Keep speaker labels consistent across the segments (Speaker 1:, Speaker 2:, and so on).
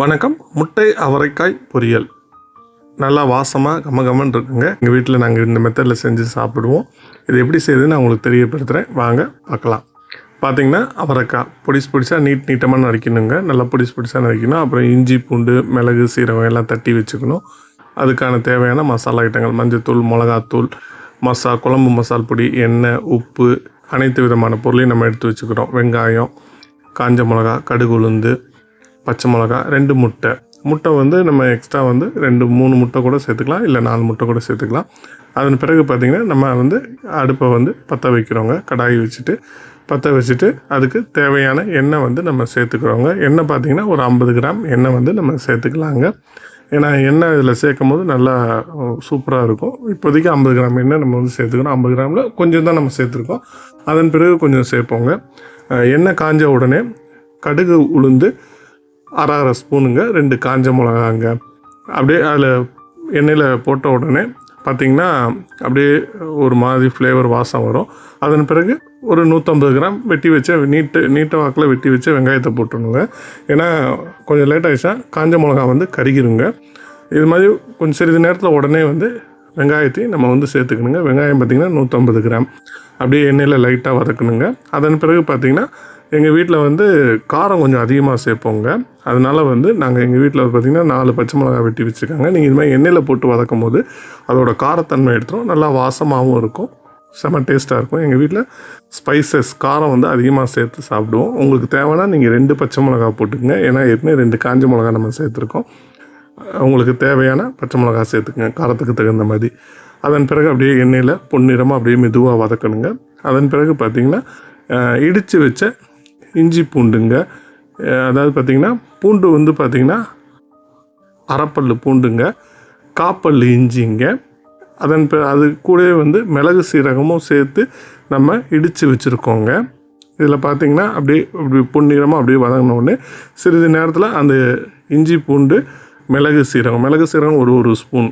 Speaker 1: வணக்கம். முட்டை அவரைக்காய் பொரியல். நல்லா வாசமாக கம இருக்குங்க. எங்கள் வீட்டில் நாங்கள் இந்த மெத்தடில் செஞ்சு சாப்பிடுவோம். இது எப்படி செய்யுதுன்னு நான் உங்களுக்கு தெரியப்படுத்துகிறேன் வாங்க பார்க்கலாம். பார்த்திங்கன்னா அவரைக்காய். பொடிசு பொடிசாக நீட் நீட்டமாக நறுக்கணுங்க. நல்லா பொடிசு பொடிசாக நறுக்கணும் அப்புறம் இஞ்சி பூண்டு மிளகு சீரகம் எல்லாம் தட்டி வச்சுக்கணும். அதுக்கான தேவையான மசாலா ஐட்டங்கள். மஞ்சத்தூள் மிளகாத்தூள் மசா குழம்பு மசால் பொடி எண்ணெய் உப்பு அனைத்து விதமான பொருளையும் நம்ம எடுத்து வச்சுக்கிறோம். வெங்காயம் காஞ்ச மிளகா கடுகு உளுந்து பச்சை மிளகா ரெண்டு முட்டை. முட்டை வந்து நம்ம எக்ஸ்ட்ரா வந்து ரெண்டு மூணு முட்டை கூட சேர்த்துக்கலாம் இல்லை நாலு முட்டை கூட சேர்த்துக்கலாம். அதன் பிறகு பார்த்திங்கன்னா நம்ம வந்து அடுப்பை வந்து பற்ற வைக்கிறோங்க. கடாயி வச்சுட்டு பற்ற வச்சுட்டு அதுக்கு தேவையான எண்ணெய் வந்து நம்ம சேர்த்துக்கிறோங்க. எண்ணெய் பார்த்திங்கன்னா ஒரு ஐம்பது கிராம் எண்ணெய் வந்து நம்ம சேர்த்துக்கலாங்க. ஏன்னா எண்ணெய் இதில் சேர்க்கும் போது நல்லா சூப்பராக இருக்கும். இப்போதைக்கு ஐம்பது கிராம் எண்ணெய் நம்ம வந்து சேர்த்துக்கணும் ஐம்பது கிராமில் கொஞ்சம் தான் நம்ம சேர்த்துருக்கோம். அதன் பிறகு கொஞ்சம் சேர்ப்போங்க. எண்ணெய் காஞ்ச உடனே கடுகு உளுந்து அரை அரை ஸ்பூனுங்க ரெண்டு காஞ்ச மிளகாங்க. அப்படியே அதில் எண்ணெயில் போட்ட உடனே பார்த்திங்கன்னா அப்படியே ஒரு மாதிரி ஃப்ளேவர் வாசம் வரும். அதன் பிறகு ஒரு நூற்றம்பது கிராம் வெட்டி வச்ச நீட்டு நீட்ட வாக்கில் வெட்டி வச்ச வெங்காயத்தை போட்டுருணுங்க ஏன்னா கொஞ்சம் லேட் ஆகிடுச்சா காஞ்ச மிளகா வந்து கருகிருங்க. இது மாதிரி கொஞ்சம் சிறிது நேரத்தில் உடனே வந்து வெங்காயத்தையும் நம்ம வந்து சேர்த்துக்கணுங்க. வெங்காயம் பார்த்திங்கன்னா நூற்றம்பது கிராம். அப்படியே எண்ணெயில் லைட்டாக வதக்கணுங்க. அதன் பிறகு பார்த்திங்கன்னா எங்கள் வீட்டில் வந்து காரம் கொஞ்சம் அதிகமாக சேர்ப்போங்க அதனால வந்து நாங்கள் எங்கள் வீட்டில் பார்த்திங்கன்னா நாலு பச்சை மிளகாய் வெட்டி வச்சுருக்காங்க. நீங்கள் இது மாதிரி எண்ணெயில் போட்டு வதக்கும் போது அதோட காரத்தன்மை எடுத்துரும். நல்லா வாசமாகவும் இருக்கும். செம டேஸ்ட்டாக இருக்கும். எங்கள் வீட்டில் ஸ்பைசஸ் காரம் வந்து அதிகமாக சேர்த்து சாப்பிடுவோம். உங்களுக்கு தேவைன்னா நீங்கள் ரெண்டு பச்சை மிளகாய் போட்டுக்கங்க. ஏன்னா ஏற்கனவே ரெண்டு காஞ்ச மிளகாய் நம்ம சேர்த்துருக்கோம். உங்களுக்கு தேவையான பச்சை மிளகாய் சேர்த்துக்குங்க. காரத்துக்கு தகுந்த மாதிரி. அதன் பிறகு அப்படியே எண்ணெயில் பொன்னிறமாக அப்படியே மெதுவாக வதக்கணுங்க. அதன் பிறகு பார்த்திங்கன்னா இடித்து வச்ச இஞ்சி பூண்டுங்க. அதாவது பார்த்திங்கன்னா பூண்டு வந்து பார்த்திங்கன்னா அரைப்பல் பூண்டுங்க. காப்பல் இஞ்சிங்க. அதன் பிற அது கூடவே வந்து மிளகு சீரகமும் சேர்த்து நம்ம இடித்து வச்சுருக்கோங்க. இதில் பார்த்திங்கன்னா அப்படியே அப்படி பொன்னிறமாக அப்படியே வதங்கினோடனே சிறிது நேரத்தில் அந்த இஞ்சி பூண்டு மிளகு சீரகம் மிளகு சீரகம் ஒரு ஒரு ஸ்பூன்.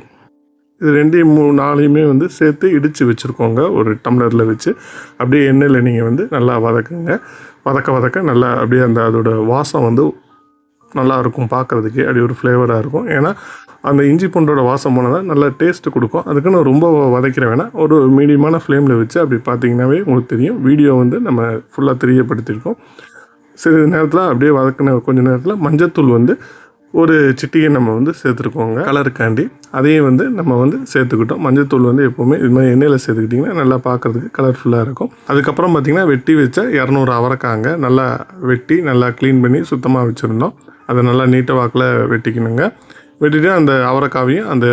Speaker 1: இது ரெண்டையும் மூணு நாளையுமே வந்து சேர்த்து இடித்து வச்சுருக்கோங்க. ஒரு டம்ளரில் வச்சு. அப்படியே எண்ணெயில் நீங்கள் வந்து நல்லா வதக்குங்க. வதக்க வதக்க நல்லா அப்படியே அந்த அதோட வாசம் வந்து நல்லா இருக்கும் பார்க்குறதுக்கே. அப்படி ஒரு ஃப்ளேவராக இருக்கும். ஏன்னா அந்த இஞ்சி பூண்டோட வாசம் போனால் தான் நல்லா டேஸ்ட்டு கொடுக்கும். அதுக்குன்னு ரொம்ப வதக்கிற வேணாம். ஒரு மீடியமான ஃப்ளேமில் வச்சு அப்படி பார்த்தீங்கன்னாவே உங்களுக்கு தெரியும். வீடியோ வந்து நம்ம ஃபுல்லாக தெரியப்படுத்தியிருக்கோம். சிறிது நேரத்தில் அப்படியே வதக்கின கொஞ்ச நேரத்தில் மஞ்சத்தூள் வந்து ஒரு சிட்டியை நம்ம வந்து சேர்த்துருக்கோங்க கலருக்காண்டி. அதையும் வந்து நம்ம வந்து சேர்த்துக்கிட்டோம். மஞ்சத்தூள் வந்து எப்போவுமே இது மாதிரி எண்ணெயில் சேர்த்துக்கிட்டிங்கன்னா நல்லா பார்க்குறதுக்கு கலர்ஃபுல்லாக இருக்கும். அதுக்கப்புறம் பார்த்திங்கன்னா வெட்டி வச்ச இரநூறு அவரைக்காங்க நல்லா வெட்டி நல்லா க்ளீன் பண்ணி சுத்தமாக வச்சுருந்தோம். அதை நல்லா நீட்ட வாக்கில் வெட்டிக்கணுங்க. வெட்டிட்டு அந்த அவரைக்காவையும் அந்த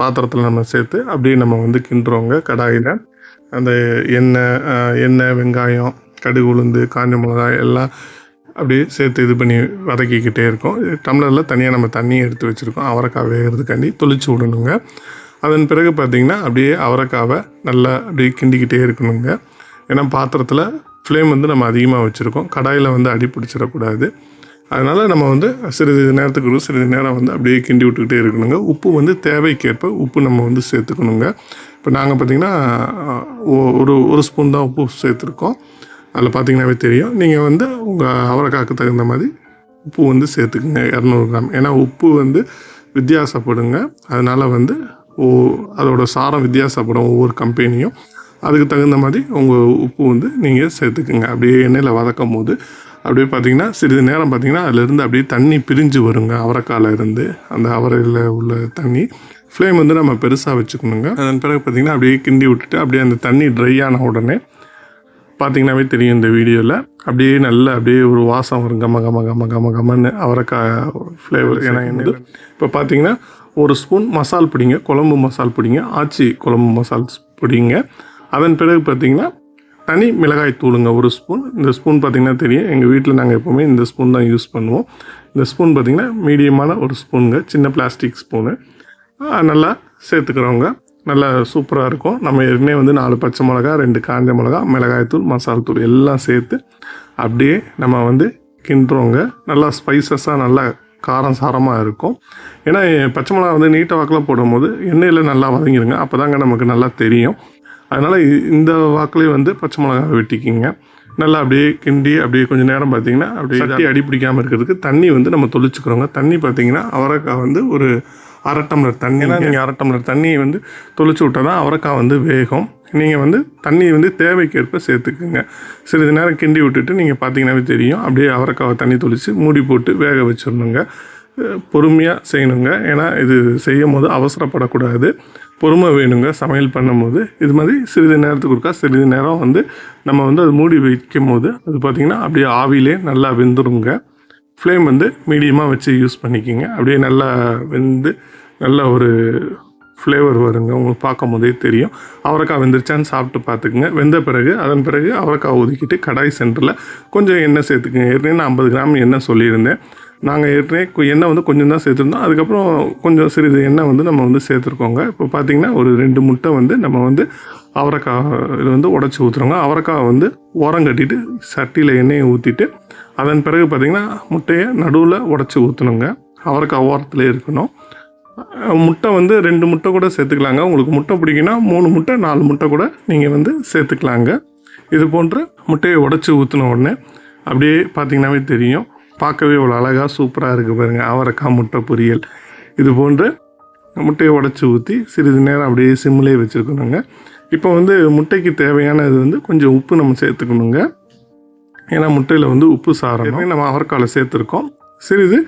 Speaker 1: பாத்திரத்தில் நம்ம சேர்த்து அப்படியே நம்ம வந்து கிண்டுறோங்க கடாயில். அந்த எண்ணெய் எண்ணெய் வெங்காயம் கடுகு உளுந்து காஞ்ச மிளகாய் எல்லாம் அப்படியே சேர்த்து இது பண்ணி வதக்கிக்கிட்டே இருக்கோம். டம்ளரில் தனியாக நம்ம தண்ணியை எடுத்து வச்சுருக்கோம். அவரைக்காய் வேகிறதுக்காண்டி தொளிச்சு விடணுங்க. அதன் பிறகு பார்த்திங்கன்னா அப்படியே அவரைக்காவை நல்லா அப்படியே கிண்டிக்கிட்டே இருக்கணுங்க. ஏன்னா பாத்திரத்தில் ஃப்ளேம் வந்து நம்ம அதிகமாக வச்சுருக்கோம். கடாயில் வந்து அடி பிடிச்சிடக்கூடாது. அதனால் நம்ம வந்து சிறிது நேரத்துக்கு ஒரு சிறிது நேரம் வந்து அப்படியே கிண்டி விட்டுக்கிட்டே இருக்கணுங்க. உப்பு வந்து தேவைக்கேற்ப உப்பு நம்ம வந்து சேர்த்துக்கணுங்க. இப்போ நாங்கள் பார்த்திங்கன்னா ஒரு ஒரு ஸ்பூன் தான் உப்பு சேர்த்துருக்கோம். அதில் பார்த்தீங்கன்னாவே தெரியும். நீங்கள் வந்து உங்கள் அவரைக்காக்கு தகுந்த மாதிரி உப்பு வந்து சேர்த்துக்குங்க இரநூறு கிராம். ஏன்னா உப்பு வந்து வித்தியாசப்படுங்க. அதனால் வந்து ஓ அதோட சாரம் வித்தியாசப்படும் ஒவ்வொரு கம்பெனியும். அதுக்கு தகுந்த மாதிரி உங்கள் உப்பு வந்து நீங்கள் சேர்த்துக்குங்க. அப்படியே எண்ணெயில் வதக்கும் போது அப்படியே பார்த்தீங்கன்னா சிறிது நேரம் பார்த்தீங்கன்னா அதுலேருந்து அப்படியே தண்ணி பிரிஞ்சு வருங்க. அவரைக்கால இருந்து அந்த அவரையில் உள்ள தண்ணி. ஃப்ளேம் வந்து நம்ம பெருசாக வச்சுக்கணுங்க. அதன் பிறகு பார்த்தீங்கன்னா அப்படியே கிண்டி விட்டுட்டு அப்படியே அந்த தண்ணி ட்ரை ஆன உடனே பார்த்தீங்கன்னாவே தெரியும் இந்த வீடியோவில் அப்படியே நல்ல அப்படியே ஒரு வாசம் வரும். கம கம கம கம கமன்னு அவரைக்காய் ஃப்ளேவர் ஏன்னா என்னது? இப்போ பார்த்தீங்கன்னா ஒரு ஸ்பூன் மசால் பொடிங்க குழம்பு மசால் பொடிங்க ஆச்சி குழம்பு மசால் பொடிங்க. அதன் பிறகு பார்த்தீங்கன்னா தனி மிளகாய் தூளுங்க ஒரு ஸ்பூன் இந்த ஸ்பூன் பார்த்தீங்கன்னா தெரியும். எங்கள் வீட்டில் நாங்கள் எப்போவுமே இந்த ஸ்பூன் தான் யூஸ் பண்ணுவோம். இந்த ஸ்பூன் பார்த்தீங்கன்னா மீடியமான ஒரு ஸ்பூனுங்க சின்ன பிளாஸ்டிக் ஸ்பூனு நல்லா சேர்த்துக்கிறவங்க. நல்லா சூப்பராக இருக்கும். நம்ம ஏற்கனவே வந்து நாலு பச்சை மிளகா ரெண்டு காஞ்ச மிளகா மிளகாய்த்தூள் மசால் தூள் எல்லாம் சேர்த்து அப்படியே நம்ம வந்து கிண்டுறோங்க. நல்லா ஸ்பைசஸாக நல்லா காரம் சாரமாக இருக்கும். ஏன்னா பச்சை மிளகா வந்து நீட்ட வாக்கில் போடும்போது எண்ணெயில் நல்லா வதங்கிடுங்க அப்போ தாங்க நமக்கு நல்லா தெரியும். அதனால் இந்த வாக்கிலே வந்து பச்சை மிளகா வெட்டிக்கிங்க. நல்லா அப்படியே கிண்டி அப்படியே கொஞ்சம் நேரம் பார்த்தீங்கன்னா அப்படியே சட்டி அடி பிடிக்காமல் இருக்கிறதுக்கு தண்ணி வந்து நம்ம தொளிச்சுக்கிறோங்க. தண்ணி பார்த்தீங்கன்னா அவரைக்காய் வந்து ஒரு அரை டம்ளர் தண்ணி நீங்கள் அரை டம்ளர் தண்ணியை வந்து தொளிச்சு விட்டால் தான் அவரைக்காய் வந்து வேகும். நீங்கள் வந்து தண்ணி வந்து தேவைக்கேற்ப சேர்த்துக்குங்க. சிறிது நேரம் கிண்டி விட்டுட்டு நீங்கள் பார்த்தீங்கன்னாவே தெரியும். அப்படியே அவரைக்காவை தண்ணி தொளிச்சு மூடி போட்டு வேக வச்சிடணுங்க. பொறுமையாக செய்யணுங்க. ஏன்னா இது செய்யும் போது அவசரப்படக்கூடாது. பொறுமை வேணுங்க. சமையல் பண்ணும்போது. இது மாதிரி சிறிது நேரத்துக்கு ஒருக்கா சிறிது நேரம் வந்து நம்ம வந்து அது மூடி வைக்கும் போது அது பார்த்திங்கன்னா அப்படியே ஆவிலே நல்லா வெந்துருங்க. ஃப்ளேம் வந்து மீடியமாக வச்சு யூஸ் பண்ணிக்கிங்க. அப்படியே நல்லா வெந்து நல்ல ஒரு ஃப்ளேவர் வருங்க. உங்களுக்கு பார்க்கும் போதே தெரியும். அவரைக்காய் வெந்துருச்சான்னு சாப்பிட்டு பார்த்துக்குங்க. வெந்த பிறகு அதன் பிறகு அவரைக்காய் ஒதுக்கிட்டு கடாய் சென்டரில் கொஞ்சம் எண்ணெய் சேர்த்துக்குங்க. ஏற்கனவே நான் ஐம்பது கிராம் எண்ணெய் சொல்லியிருந்தேன். நாங்கள் ஏற்கனவே கு- எண்ணெய் வந்து கொஞ்சம் தான் சேர்த்துருந்தோம். அதுக்கப்புறம் கொஞ்சம் சிறிது எண்ணெய் வந்து நம்ம வந்து சேர்த்துருக்கோங்க. இப்போ பார்த்தீங்கன்னா ஒரு ரெண்டு முட்டை வந்து நம்ம வந்து அவரைக்காய் இது வந்து உடச்சி ஊற்றுறோங்க அவரைக்காய் வந்து உரம் கட்டிட்டு சட்டியில் எண்ணெயை ஊற்றிட்டு அதன் பிறகு பார்த்திங்கன்னா முட்டையை நடுவில் உடச்சி ஊற்றணுங்க அவரைக்காய் ஓரத்தில் இருக்கணும். முட்டை வந்து ரெண்டு முட்டை கூட சேர்த்துக்கலாங்க. உங்களுக்கு முட்டை பிடிக்குன்னா மூணு முட்டை நாலு முட்டை கூட நீங்கள் வந்து சேர்த்துக்கலாங்க. இது போன்று முட்டையை உடச்சி ஊற்றின உடனே அப்படியே பார்த்திங்கனாவே தெரியும். பார்க்கவே இவ்வளோ அழகாக சூப்பராக இருக்குது பாருங்கள் அவரைக்காய் முட்டை பொரியல். இது போன்று முட்டையை உடச்சி ஊற்றி சிறிது நேரம் அப்படியே சிம்மிலே வச்சுருக்கணுங்க. இப்போ வந்து முட்டைக்கு தேவையான இது வந்து கொஞ்சம் உப்பு நம்ம சேர்த்துக்கணுங்க. ஏன்னா முட்டையில் வந்து உப்பு சாரணும். நம்ம அவரைக்காயில் சேர்த்துருக்கோம். சிறிது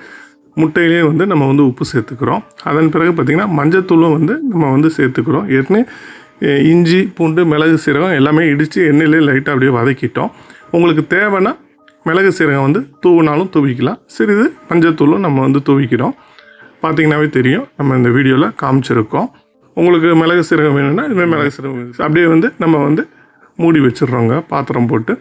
Speaker 1: முட்டையிலே வந்து நம்ம வந்து உப்பு சேர்த்துக்கிறோம். அதன் பிறகு பார்த்திங்கன்னா மஞ்சத்தூளும் வந்து நம்ம வந்து சேர்த்துக்கிறோம். ஏற்கனவே இஞ்சி பூண்டு மிளகு சீரகம் எல்லாமே இடித்து எண்ணெயிலே லைட்டாக அப்படியே வதக்கிட்டோம். உங்களுக்கு தேவைன்னா மிளகு சீரகம் வந்து தூவினாலும் தூவிக்கலாம். சிறிது மஞ்சத்தூளும் நம்ம வந்து தூவிக்கிறோம். பார்த்தீங்கன்னாவே தெரியும். நம்ம இந்த வீடியோவில் காமிச்சிருக்கோம். உங்களுக்கு மிளகு சீரகம் வேணும்னா இதுமாதிரி மிளகு சீரகம். அப்படியே வந்து நம்ம வந்து மூடி வச்சிடுறோங்க. பாத்திரம் போட்டு.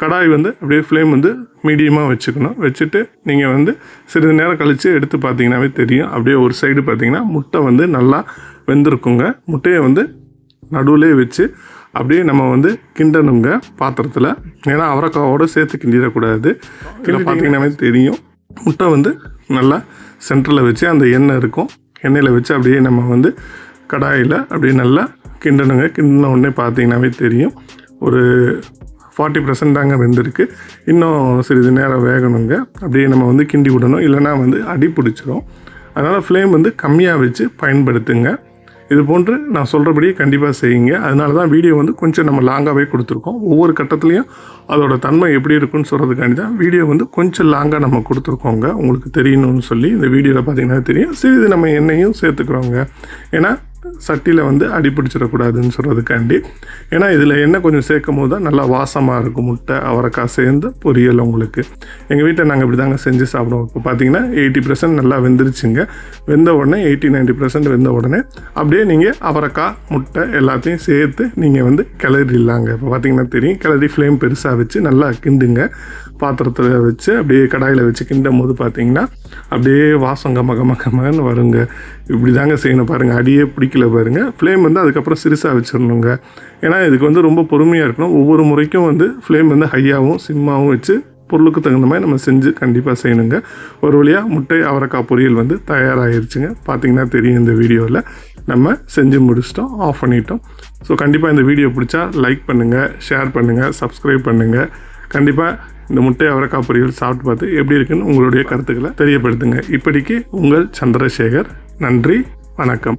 Speaker 1: கடாய் வந்து அப்படியே ஃப்ளேம் வந்து மீடியமாக வச்சுக்கணும். வச்சுட்டு நீங்கள் வந்து சிறிது நேரம் கழித்து எடுத்து பார்த்தீங்கன்னாவே தெரியும். அப்படியே ஒரு சைடு பார்த்தீங்கன்னா முட்டை வந்து நல்லா வெந்திருக்குங்க. முட்டையை வந்து நடுவுலே வச்சு அப்படியே நம்ம வந்து கிண்டணுங்க பாத்திரத்தில். ஏன்னா அவரைக்காவோட சேர்த்து கிண்டிடக்கூடாது. இதில் பார்த்தீங்கன்னாவே தெரியும். முட்டை வந்து நல்லா சென்டரில் வச்சு அந்த எண்ணெய் இருக்கும். எண்ணெயில் வச்சு அப்படியே நம்ம வந்து கடாயில் அப்படியே நல்லா கிண்டணுங்க. கிண்டின உடனே பார்த்தீங்கன்னாவே தெரியும். ஒரு ஃபார்ட்டி பர்சன்ட் தாங்க வெந்திருக்கு. இன்னும் சிறிது நேரம் வேகணுங்க. அப்படியே நம்ம வந்து கிண்டி விடணும். இல்லைன்னா வந்து அடி பிடிச்சிரும். அதனால் ஃப்ளேம் வந்து கம்மியாக வச்சு பயன்படுத்துங்க. இது போன்று நான் சொல்கிறபடியே கண்டிப்பாக செய்யுங்க. அதனால தான் வீடியோ வந்து கொஞ்சம் நம்ம லாங்காகவே கொடுத்துருக்கோம். ஒவ்வொரு கட்டத்துலேயும் அதோட தன்மை எப்படி இருக்குன்னு சொல்கிறதுக்காண்டி தான் வீடியோ வந்து கொஞ்சம் லாங்காக நம்ம கொடுத்துருக்கோங்க. உங்களுக்கு தெரியணும்னு சொல்லி இந்த வீடியோவில் பார்த்தீங்கன்னா தெரியும். சிறிது நம்ம எண்ணெயும் சேர்த்துக்கிறோங்க. ஏன்னா சட்டியில் வந்து அடிபிடிச்சிடக்கூடாதுன்னு சொல்கிறதுக்காண்டி ஏன்னா இதில் எண்ணெய் கொஞ்சம் சேர்க்கும் போது தான் நல்லா வாசமாக இருக்கும். முட்டை அவரைக்காய் சேர்ந்து பொரியல் உங்களுக்கு. எங்கள் வீட்டை நாங்கள் இப்படி தாங்க செஞ்சு சாப்பிடுவோம். இப்போ பார்த்தீங்கன்னா எயிட்டி பர்சன்ட் நல்லா வெந்துருச்சுங்க. வெந்த உடனே எயிட்டி நைன்ட்டி பர்சன்ட் வெந்த உடனே அப்படியே நீங்கள் அவரைக்காய் முட்டை எல்லாத்தையும் சேர்த்து நீங்கள் வந்து கிளறிடலாங்க. இப்போ பார்த்தீங்கன்னா தெரியும் கிளறி ஃப்ளேம் பெருசாக வச்சு நல்லா கிண்டுங்க. பாத்திரத்தில் வச்சு அப்படியே கடாயில் வச்சு கிண்டும் போது பார்த்தீங்கன்னா அப்படியே வாசம் கம கம கமன்னு வருங்க. இப்படி தாங்க செய்யணும் பாருங்கள் அடியே பிடிக்கல பாருங்கள் ஃப்ளேம் வந்து அதுக்கப்புறம் சிறுசாக வச்சிடணுங்க. ஏன்னா இதுக்கு வந்து ரொம்ப பொறுமையாக இருக்கணும். ஒவ்வொரு முறைக்கும் வந்து ஃப்ளேம் வந்து ஹையாகவும் சிம்மாகவும் வச்சு பொருளுக்கு தகுந்த மாதிரி நம்ம செஞ்சு கண்டிப்பாக செய்யணுங்க. ஒரு வழியாக முட்டை அவரைக்காய் பொரியல் வந்து தயாராகிருச்சுங்க பார்த்தீங்கன்னா தெரியும் இந்த வீடியோவில் நம்ம செஞ்சு முடிச்சிட்டோம். ஆஃப் பண்ணிட்டோம். ஸோ கண்டிப்பாக இந்த வீடியோ பிடிச்சா லைக் பண்ணுங்கள் ஷேர் பண்ணுங்கள் சப்ஸ்கிரைப் பண்ணுங்கள் கண்டிப்பாக இந்த முட்டை அவரைக்காய் பொரியல் சாப்பிட்டு பார்த்து எப்படி இருக்குன்னு உங்களுடைய கருத்துக்களை தெரியப்படுத்துங்க. இப்படிக்கு உங்கள் சந்திரசேகர் நன்றி வணக்கம்.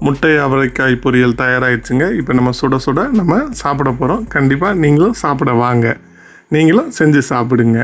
Speaker 1: முட்டை அவரைக்காய் பொரியல் தயாராகிடுச்சுங்க இப்போ நம்ம சுட சுட நம்ம சாப்பிட போகிறோம் கண்டிப்பாக நீங்களும் சாப்பிட வாங்க. நீங்களும் செஞ்சு சாப்பிடுங்க.